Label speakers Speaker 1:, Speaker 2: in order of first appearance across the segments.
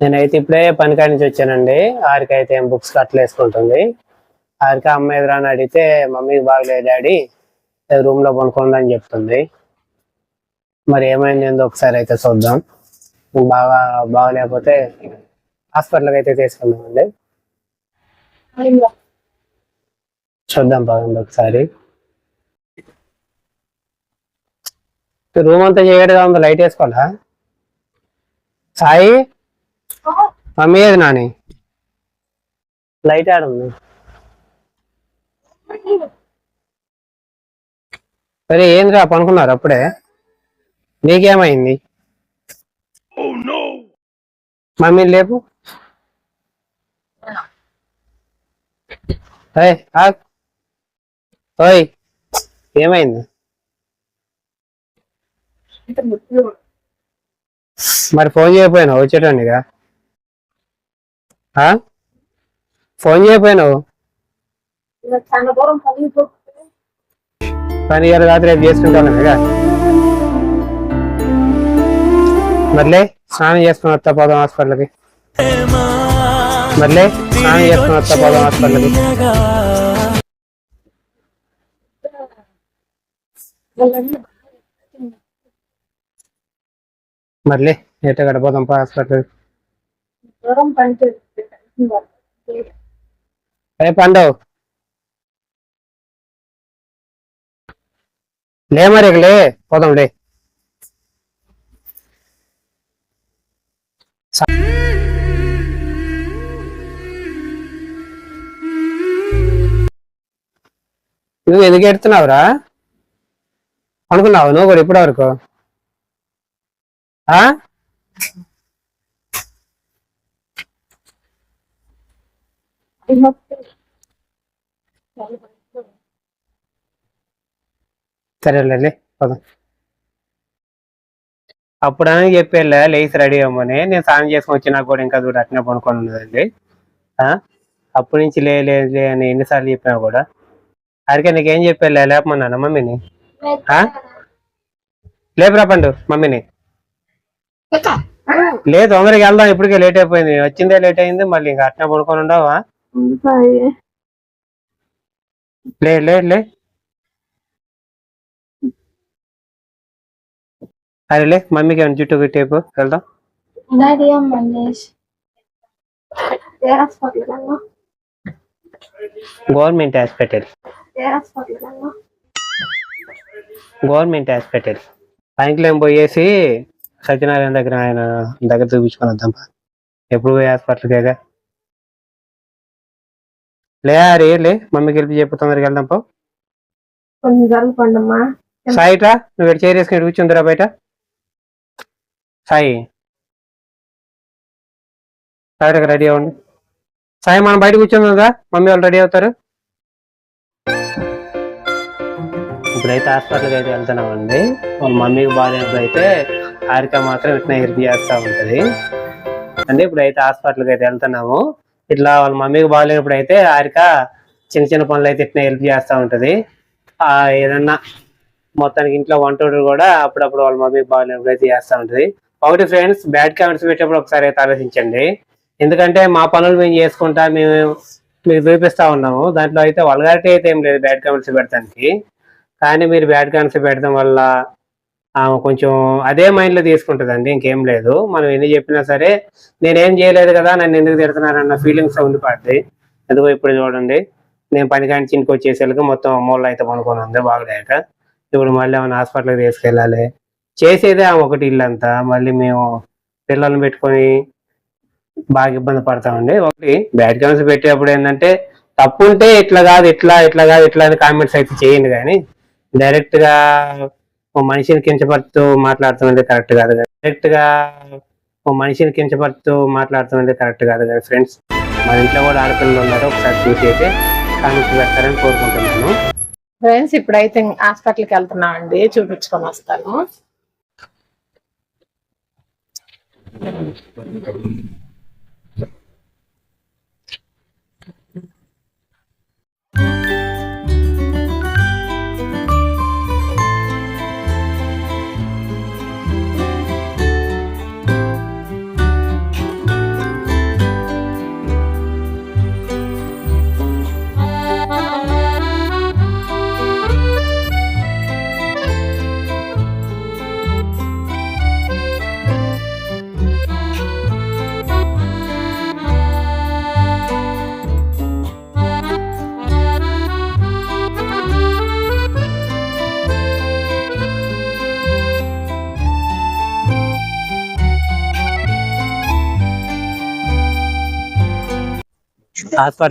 Speaker 1: నేనైతే ఇప్పుడే పనికాడి నుంచి వచ్చానండి. ఆరికి అయితే ఏం బుక్స్ కట్టలేసుకుంటుంది ఆరికి అమ్మ ఎదురాని అడిగితే మమ్మీకి బాగలేదు డాడీ రూమ్లో పనుకోండి అని చెప్తుంది. మరి ఏమైంది ఏందో ఒకసారి అయితే చూద్దాం. బాగా బాగలేకపోతే హాస్పిటల్కి అయితే తీసుకుందామండి. చూద్దాం బాగుంది ఒకసారి. రూమ్ అంతా చేయడం లైట్ వేసుకోవాలా? సాయి? మమ్మీ ఏది నాని. లైట్ ఆడుంది సరే ఏందిరా పనుకున్నారు అప్పుడే? నీకేమైంది? మమ్మీ లేపు. ఓయ్ ఏమైంది? మరి ఫోన్ చేయకపోయినావు? వచ్చేటండిగా? ఫోన్
Speaker 2: దూరం పని
Speaker 1: ఇవాళ రాత్రి రేపు చేసుకుంటాను మళ్ళీ స్నానం చేసుకుని వస్తా పోదాం హాస్పిటల్కి. మళ్ళీ స్నానం చేసుకుని వస్తా పోదాం హాస్పిటల్కి. మళ్ళీ ఎట్ట గడిపోదాం హాస్పిటల్ అరే పండవు? లే మరి లే పోదాం లే. నువ్వు ఎందుకు ఎడుతున్నావురా? అనుకున్నావు నువ్వు కూడా ఇప్పటి వరకు సరేలే పోదాం. అప్పుడని చెప్పేలే లేచి రెడీ అవ్వమని నేను స్నానం చేసుకొని వచ్చినా కూడా ఇంకా చూడు అట్నే పనుకొని ఉన్నదండి? అప్పటి నుంచి లే లే అని ఎన్నిసార్లు చెప్పినా కూడా. అడిగే నీకేం చెప్పేలే లేపమన్నాను మమ్మీని? లేపురా పండు మమ్మీని. లేదు తొందరగా వెళ్దాం ఇప్పటికే లేట్ అయిపోయింది. వచ్చిందే లేట్ అయింది మళ్ళీ ఇంకా అట్నే పడుకొని ఉండవా? లే లే లే. అరే లే మమ్మీకి ఏమైనా జుట్టు పెట్టేపు వెళ్దాం. గవర్నమెంట్ హాస్పిటల్ గవర్నమెంట్ హాస్పిటల్ సాయంత్రం పోయేసి సత్యనారాయణ దగ్గర ఆయన దగ్గర చూపించుకొని వద్దాం. ఎప్పుడు పోయి హాస్పిటల్కేగా లే అరే లే మమ్మీకి వెళ్ళి చెప్పు తొందరగా వెళ్దాం పో.
Speaker 2: పండమ్మా.
Speaker 1: సాయిట్రా నువ్వు ఇక్కడ చైర్ వేసుకుని కూర్చుందిరా బయట? సాయి. సాయి రెడీ అవ్వండి. సాయి మనం బయట కూర్చుందా మమ్మీ వాళ్ళు రెడీ అవుతారు. ఇప్పుడైతే హాస్పిటల్కి అయితే వెళ్తున్నామండి. వాళ్ళ మమ్మీకి అయితే హారిక మాత్రం ఇట్లా హెల్ప్ చేస్తూ ఉంటుంది. అంటే ఇప్పుడైతే హాస్పిటల్కి అయితే వెళ్తున్నాము. ఇట్లా వాళ్ళ మమ్మీకి బాగాలేనప్పుడు అయితే ఆరిక చిన్న చిన్న పనులు అయితే ఇట్లా హెల్ప్ చేస్తూ ఉంటుంది. ఆ ఏదన్నా మొత్తానికి ఇంట్లో వంటోడు కూడా అప్పుడప్పుడు వాళ్ళ మమ్మీకి బాగాలేనప్పుడు అయితే చేస్తూ ఉంటుంది. ఒకటి ఫ్రెండ్స్ బ్యాడ్ కామెంట్స్ పెట్టేప్పుడు ఒకసారి అయితే ఆలోచించండి. ఎందుకంటే మా పనులు మేము చేసుకుంటా మేము మీకు చూపిస్తా ఉన్నాము. దాంట్లో అయితే వల్గారిటీ అయితే ఏం లేదు బ్యాడ్ కామెంట్స్ పెడతానికి కానీ మీరు బ్యాడ్ కామెంట్స్ పెట్టడం వల్ల ఆమె కొంచెం అదే మైండ్లో తీసుకుంటుందండి ఇంకేం లేదు. మనం ఎన్ని చెప్పినా సరే నేనేం చేయలేదు కదా నన్ను ఎందుకు తిడుతున్నారన్న ఫీలింగ్స్ ఉండిపోద్ది. ఎందుకో ఇప్పుడు చూడండి నేను పని కాని చినికి వచ్చేసరికి మొత్తం మూల అయితే పనుకొని ఉంది బాగలేక ఇప్పుడు మళ్ళీ ఏమైనా హాస్పిటల్కి తీసుకెళ్ళాలి. చేసేదే ఆమె ఒకటి ఇల్లు అంతా మళ్ళీ మేము పిల్లల్ని పెట్టుకొని బాగా ఇబ్బంది పడతామండి. ఒకటి బ్యాడ్ కామెంట్స్ పెట్టేటప్పుడు ఏంటంటే తప్పు ఉంటే ఇట్లా కాదు ఇట్లా ఇట్లా కాదు ఇట్లా అని కామెంట్స్ అయితే చేయండి కానీ డైరెక్ట్గా ఓ మనిషిని కించపరుతూ మాట్లాడుతున్నది కరెక్ట్ కాదు కదా. కరెక్ట్గా ఓ మనిషిని కించపరుతూ మాట్లాడుతున్నది కరెక్ట్ కాదు కదా ఫ్రెండ్స్. మన ఇంట్లో కూడా ఆడపిల్లలు ఉన్నారు ఒకసారి చూసి అయితే కామెంట్స్ పెడతారని కోరుకుంటున్నాను.
Speaker 3: ఫ్రెండ్స్ ఇప్పుడైతే హాస్పిటల్కి వెళ్తున్నాం అండి చూపించుకొని వస్తాను.
Speaker 1: హాస్పిటల్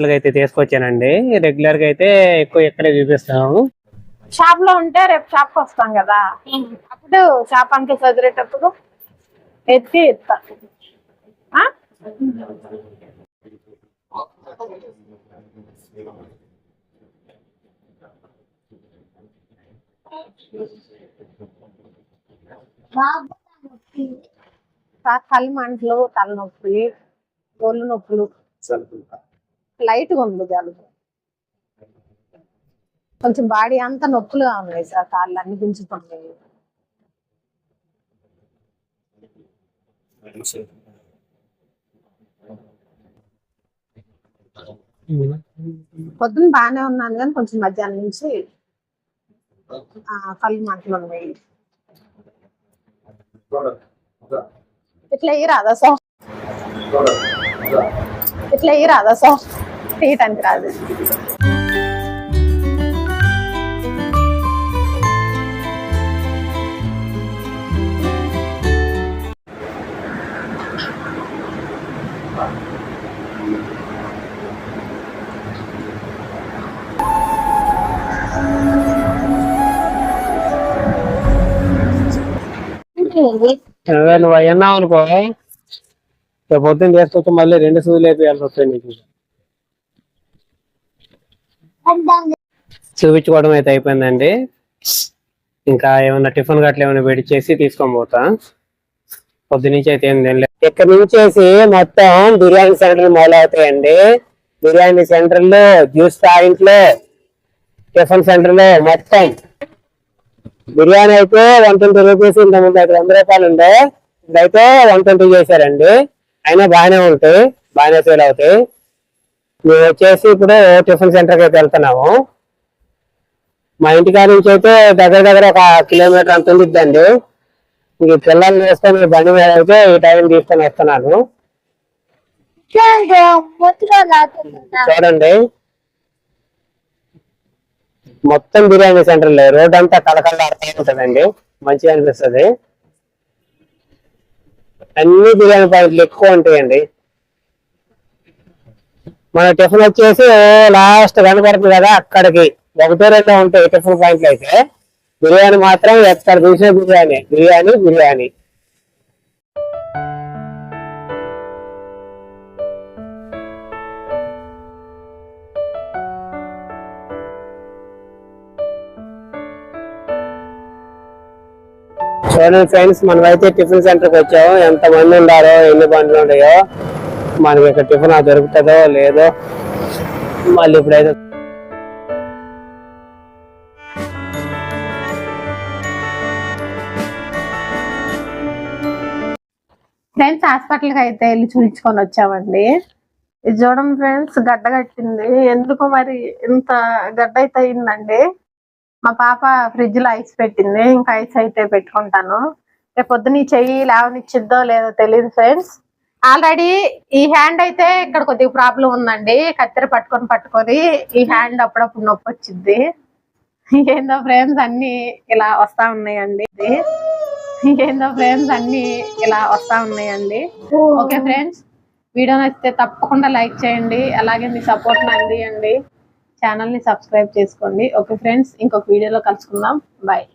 Speaker 1: కి అయితే తీసుకొచ్చానండి. రెగ్యులర్గా అయితే ఎక్కువ ఇక్కడే చూపిస్తాము.
Speaker 3: షాప్లో ఉంటే రేపు షాప్కి వస్తాం కదా. అప్పుడు షాప్ అంతా చదివేటప్పుడు ఎత్తి ఎత్తా కళ్ళు మంటలు తలనొప్పి ఒళ్ళు నొప్పులు. లైట్గా ఉంది జలుబు కొంచెం బాడీ అంతా నొప్పులుగా ఉన్నాయి సార్ కాళ్ళు అన్ని పెంచుతున్నాయి. పొద్దున్న బాగానే ఉన్నాను కానీ కొంచెం మధ్యాహ్నం నుంచి ఆ, కళ్ళు మంటలు ఉన్నాయి. ఇట్లా ఇయ్యి రాదా సార్? ఇట్లా ఇయ్యి రాదా సార్? తీయటానికి రాదు.
Speaker 1: అదే నువ్వు అన్నావు అనుకో పొద్దున్న తీసుకొచ్చి మళ్ళీ రెండు సూదులు వేపియాల్సి వస్తాయి నీకు. చూపించుకోవడం అయితే అయిపోయిందండి. ఇంకా ఏమన్నా టిఫిన్ గట్ల ఏమైనా వేడి చేసి తీసుకొని పోతా. పొద్దునుంచి అయితే ఏం తినలేదు ఇక్కడ నుంచేసి మొత్తం బిర్యానీ సెంటర్ మొదలవుతాయండి. బిర్యానీ సెంటర్లు జ్యూస్ పాయింట్లు టిఫిన్ సెంటర్లు మొత్తం. బిర్యానీ అయితే వన్ ట్వంటీ రూపీస్ ఇంత ముందు అయితే వంద రూపాయలు ఉండే. ఇదైతే వన్ ట్వంటీ చేశారండి. అయినా బాగానే ఉంటాయి. బాగానే సేల్ అవుతాయి. మేము వచ్చేసి ఇప్పుడు టిఫిన్ సెంటర్కి అయితే వెళ్తున్నాము. మా ఇంటికాడ నుంచి అయితే దగ్గర దగ్గర ఒక కిలోమీటర్ అంత ఉండిద్దండి. ఇంక పిల్లల్ని వేసుకొని బండి మీద అయితే ఈ టైం తీసుకొని వస్తున్నాను. చూడండి మొత్తం బిర్యానీ సెంటర్ లేదు రోడ్ అంతా కలకల ఉంటదండి. మంచిగా అనిపిస్తది. అన్ని బిర్యానీ పాయింట్లు ఎక్కువ ఉంటాయండి. మన టిఫిన్ వచ్చేసి లాస్ట్ కనపడుతుంది కదా అక్కడికి. ఒకటో రెండో ఉంటాయి టిఫిన్ పాయింట్లు అయితే. బిర్యానీ మాత్రం ఎక్కడ చూసే బిర్యానీ. బిర్యానీ బిర్యానీ. చూడండి ఫ్రెండ్స్ మనమైతే టిఫిన్ సెంటర్కి వచ్చాము. ఎంత మంది ఎన్ని బండ్లు ఉన్నాయో. మనకి ఇక్కడ టిఫిన్ దొరుకుతుందో లేదో మళ్ళీ ఇప్పుడైతే
Speaker 3: ఫ్రెండ్స్ హాస్పిటల్కి అయితే వెళ్ళి చూపించుకొని వచ్చామండి. ఇది చూడండి ఫ్రెండ్స్ గడ్డ కట్టింది. ఎందుకు మరి ఇంత గడ్డ అయితే అయిందండి? మా పాప ఫ్రిడ్జ్లో ఐస్ పెట్టింది. ఇంకా ఐస్ అయితే పెట్టుకుంటాను. రేపు పొద్దున ఈ చెయ్యి లేవనిచ్చిద్దో లేదో తెలియదు ఫ్రెండ్స్. ఆల్రెడీ ఈ హ్యాండ్ అయితే ఇక్కడ కొద్దిగా ప్రాబ్లం ఉందండి. కత్తెర పట్టుకొని పట్టుకొని ఈ హ్యాండ్ అప్పుడప్పుడు నొప్పి వచ్చింది ఏందో ఫ్రేమ్స్ అన్ని ఇలా వస్తా ఉన్నాయండి. ఏందో ఫ్రేమ్స్ అన్ని ఇలా వస్తా ఉన్నాయండి. ఓకే ఫ్రెండ్స్ వీడియో నచ్చితే తప్పకుండా లైక్ చేయండి. అలాగే మీ సపోర్ట్ అందియండి. ఛానల్ని సబ్స్క్రైబ్ చేసుకోండి. ఓకే ఫ్రెండ్స్ ఇంకొక వీడియోలో కలుసుకుందాం. బాయ్